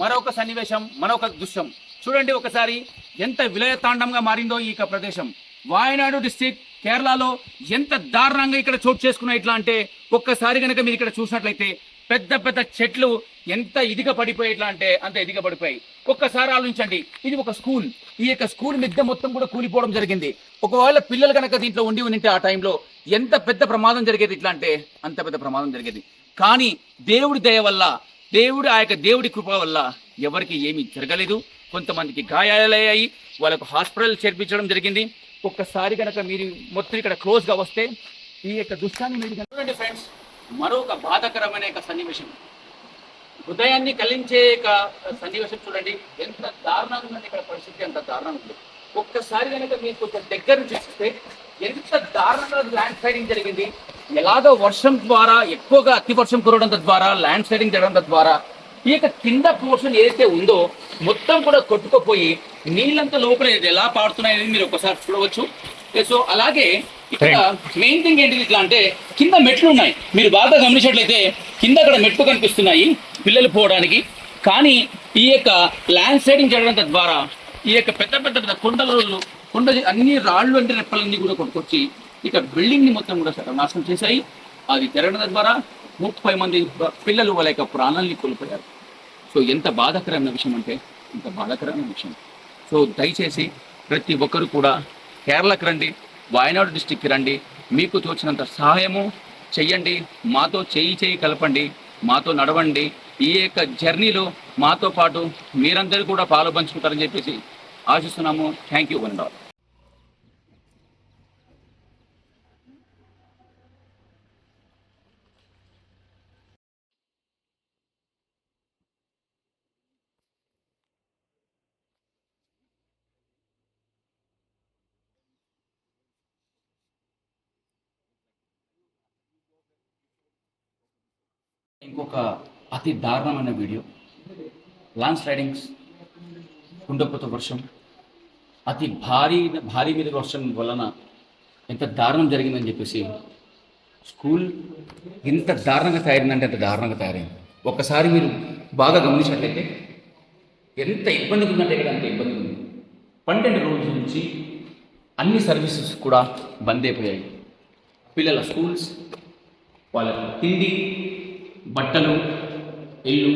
మరొక సన్నివేశం మరొక దృశ్యం. చూడండి ఒకసారి ఎంత విలయతాండంగా మారిందో ఈ ప్రదేశం. వాయనాడు డిస్టిక్ కేరళలో ఎంత దారుణంగా ఇక్కడ చోటు చేసుకున్న ఇట్లా అంటే ఒక్కసారి కనుక మీరు ఇక్కడ చూసినట్లయితే పెద్ద పెద్ద చెట్లు ఎంత ఇదిగా పడిపోయి ఇట్లా అంటే అంత ఇదిగా పడిపోయాయి. ఒక్కసారి ఆలోచించండి. ఇది ఒక స్కూల్. ఈ యొక్క స్కూల్ మిద్దె మొత్తం కూడా కూలిపోవడం జరిగింది. ఒకవేళ పిల్లలు కనుక దీంట్లో ఉండి ఉంటే ఆ టైంలో ఎంత పెద్ద ప్రమాదం జరిగేది ఇట్లా అంటే అంత పెద్ద ప్రమాదం జరిగేది. కానీ దేవుడి దయ వల్ల దేవుడి ఆ యొక్క దేవుడి కృప వల్ల ఎవరికి ఏమీ జరగలేదు. కొంతమందికి గాయాలయ్యాయి వాళ్ళకు హాస్పిటల్ చేర్పించడం జరిగింది. ఒక్కసారి కనుక మీరు మొత్తం ఇక్కడ క్లోజ్గా వస్తే ఈ యొక్క దుష్టాన్ని మీరు చూడండి ఫ్రెండ్స్. మరొక బాధాకరమైన యొక్క సన్నివేశం. హృదయాన్ని కలించే యొక్క సన్నివేశం చూడండి. ఎంత దారుణంగా ఉంది ఇక్కడ పరిస్థితి ఎంత దారుణంగా ఉంది. ఒక్కసారి కనుక మీరు కొంచెం దగ్గర నుంచి చూస్తే ఎంత దారుణంగా ల్యాండ్ స్లైడింగ్ జరిగింది. ఎలాగో వర్షం ద్వారా ఎక్కువగా అతి వర్షం కురవడం ద్వారా ల్యాండ్ స్లైడింగ్ జరగడం ద్వారా ఈ యొక్క కింద పోర్షన్ ఏదైతే ఉందో మొత్తం కూడా కొట్టుకుపోయి నీళ్ళంతా లోపల ఎలా పాడుతున్నాయని మీరు ఒకసారి చూడవచ్చు. సో అలాగే ఇక్కడ మెయిన్ థింగ్ ఏంటి ఇట్లా అంటే కింద మెట్లు ఉన్నాయి. మీరు బాగా గమనించినట్లయితే కింద అక్కడ మెట్లు కనిపిస్తున్నాయి పిల్లలు పోవడానికి. కానీ ఈ యొక్క ల్యాండ్ స్లైడింగ్ జరగడం ద్వారా ఈ యొక్క పెద్ద పెద్ద పెద్ద కొండలు కొండ అన్ని రాళ్ళు అంటే రెప్పలన్నీ కూడా కొట్టుకొచ్చి ఇక బిల్డింగ్ని మొత్తం కూడా నాశనం చేశాయి. అది జరగడం ద్వారా ముప్పై మంది పిల్లలు వాళ్ళ యొక్క ప్రాణాలని కోల్పోయారు. సో ఎంత బాధాకరమైన విషయం అంటే ఇంత బాధాకరమైన విషయం. సో దయచేసి ప్రతి ఒక్కరు కూడా కేరళకు రండి వాయనాడు డిస్టిక్కి రండి మీకు తోచినంత సహాయము చెయ్యండి మాతో చేయి చేయి కలపండి మాతో నడవండి ఈ యొక్క జర్నీలో మాతో పాటు మీరందరూ కూడా పాలు పంచుకుంటారని చెప్పేసి ఆశిస్తున్నాము. థ్యాంక్ యూ వన్ ఇంకొక అతి దారుణమైన వీడియో. లాన్స్ రైడింగ్స్ కుండపోత వర్షం అతి భారీ భారీ మీద వర్షం వలన ఎంత దారుణం జరిగిందని చెప్పేసి స్కూల్ ఇంత దారుణంగా తయారైందంటే అంత దారుణంగా తయారైంది? ఒక్కసారి మీరు బాగా గమనించినట్లయితే ఎంత ఇబ్బందిగా ఉందంటే ఇక్కడ అంత ఇబ్బంది ఉంది. పన్నెండు రోజుల నుంచి అన్ని సర్వీసెస్ కూడా బంద్ అయిపోయాయి. పిల్లల స్కూల్స్ వాళ్ళ తిండి బట్టలు ఇల్లు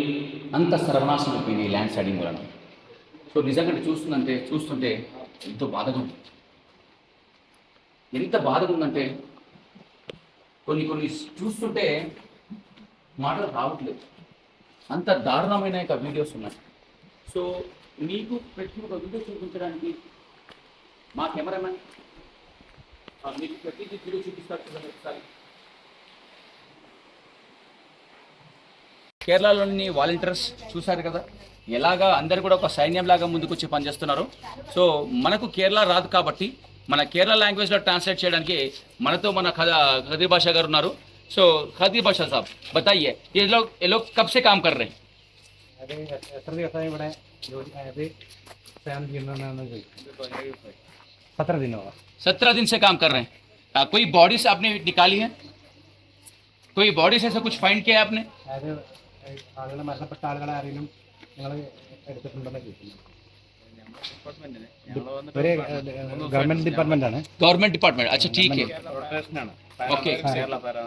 అంత సర్వనాశనం అయిపోయింది ఈ ల్యాండ్ స్లైడింగ్ వలన. సో నిజంగా చూస్తుందంటే చూస్తుంటే ఎంతో బాధగా ఉంది. ఎంత బాధగా ఉందంటే కొన్ని కొన్ని చూస్తుంటే మాటలు రావట్లేదు. అంత దారుణమైన యొక్క వీడియోస్ ఉన్నాయి. సో మీకు ప్రతి ఒక్క వీడియో చూపించడానికి మా కెమెరామెన్ మీకు ప్రతిదీ వీడియో చూపిస్తారు చూడండి ఒకసారి. కేరళలోని వాలంటీర్స్ చూశారు కదా? ఎలాగా అందరు కూడా ఒక సైన్యంలాగా ముందుకొచ్చి పనిచేస్తున్నారు. సో మనకు కేరళ రాదు కాబట్టి మన కేరళ లాంగ్వేజ్లో ట్రాన్స్లేట్ చేయడానికి మనతో మన కథ ఖదీర్ భాష గారు ఉన్నారు. సో ఖదీర్ భాష సాబ్ బాయ్యే కబ్సే కామ్ కర్ రే బాడీస్ ఆపే నికాలి కొయి ఫైండ్ ആളുകൾ മരണപ്പെട്ട ആളുകളെ ആരെങ്കിലും നിങ്ങൾ എടുത്തിട്ടുണ്ടെന്ന് ചോദിക്കുന്നു ഒരു ഗവൺമെന്റ് ഡിപ്പാർട്ട്മെന്റ് ആണ് गवर्नमेंट डिपार्टमेंट अच्छा ठीक है okay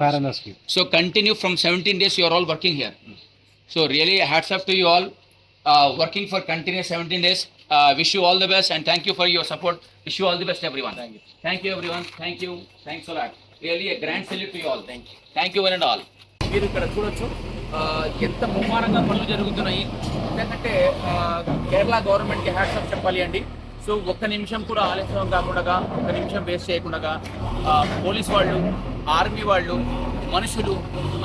fire and rescue So continue from 17 days. You are all working here. So really, hats off to you all. Uh, working for continuous 17 days. Uh, wish you all the best and thank you for your support. Wish you all the best, everyone. Thank you. Thank you, everyone. Thank you. Thanks a lot. Really a grand salute to you all. Thank you. Thank you one and all. మీరు ఇక్కడ చూడొచ్చు ఆ, ఎంత ముమ్మారంగా పనులు జరుగుతున్నాయి? ఎందుకంటే కేరళ గవర్నమెంట్కి hats off చెప్పాలి అండి. సో ఒక్క నిమిషం కూడా ఆలస్యం కాకుండా ఒక్క నిమిషం వేస్ట్ చేయకుండా పోలీస్ వాళ్ళు ఆర్మీ వాళ్ళు మనుషులు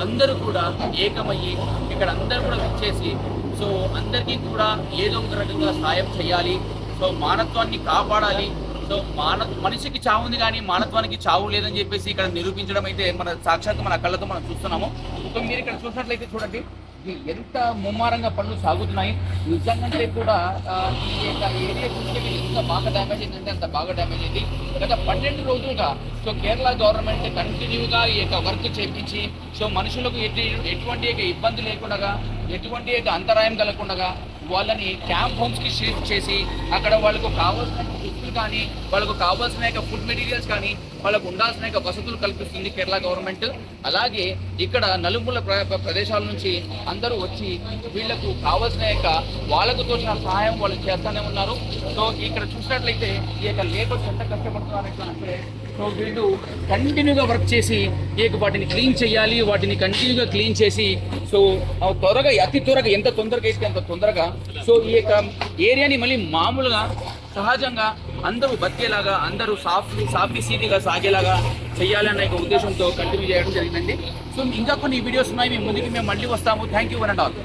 అందరూ కూడా ఏకమయ్యి ఇక్కడ అందరూ కూడా వచ్చేసి సో అందరికీ కూడా ఏదో ఒక రకంగా సాయం చేయాలి సో మానత్వాన్ని కాపాడాలి. సో మాన మనిషికి చావు ఉంది కానీ మానత్వానికి చావు లేదని చెప్పేసి ఇక్కడ నిరూపించడం అయితే మన సాక్షాత్ మన కళ్ళతో మనం చూస్తున్నాము. సో మీరు ఇక్కడ చూసినట్లయితే చూడండి ఎంత ముమ్మారంగా పనులు సాగుతున్నాయి. నిజంగానే కూడా ఈ యొక్క ఏరియా చూస్తే ఎంత బాగా డ్యామేజ్ అయిందంటే అంత బాగా డ్యామేజ్ అయింది. గత పన్నెండు రోజులుగా సో కేరళ గవర్నమెంట్ కంటిన్యూగా ఈ యొక్క వర్క్ చేపించి సో మనుషులకు ఎటు ఎటువంటి యొక్క ఇబ్బంది లేకుండా ఎటువంటి యొక్క అంతరాయం కలగకుండా వాళ్ళని క్యాంప్ హోమ్స్కి షిఫ్ట్ చేసి అక్కడ వాళ్ళకు కావాల్సిన కానీ వాళ్ళకు కావాల్సిన యొక్క ఫుడ్ మెటీరియల్స్ కానీ వాళ్ళకు ఉండాల్సిన యొక్క వసతులు కల్పిస్తుంది కేరళ గవర్నమెంట్ అలాగే ఇక్కడ నలుమూల ప్ర- ప్రదేశాల నుంచి అందరూ వచ్చి వీళ్ళకు కావాల్సిన యొక్క వాళ్ళకు తోచిన సహాయం వాళ్ళు చేస్తూనే ఉన్నారు. సో ఇక్కడ చూసినట్లయితే ఈ యొక్క లేబర్స్ ఎంత కష్టపడుతున్నారంటే సో వీళ్ళు కంటిన్యూగా వర్క్ చేసి ఇక వాటిని క్లీన్ చేయాలి వాటిని కంటిన్యూగా క్లీన్ చేసి సో త్వరగా అతి త్వరగా ఎంత తొందరగా అయితే అంత తొందరగా సో ఈ యొక్క ఏరియాని మళ్ళీ మామూలుగా సహజంగా అందరూ బతికేలాగా అందరూ సాఫ్ సాఫీ సీదిగా సాగేలాగా చేయాలన్న ఒక ఉద్దేశంతో కంటిన్యూ చేయడం జరిగిందండి. సో ఇంకా కొన్ని వీడియోస్ ఉన్నాయి మీ ముందుకి మేము మళ్ళీ వస్తాము. Thank you one and all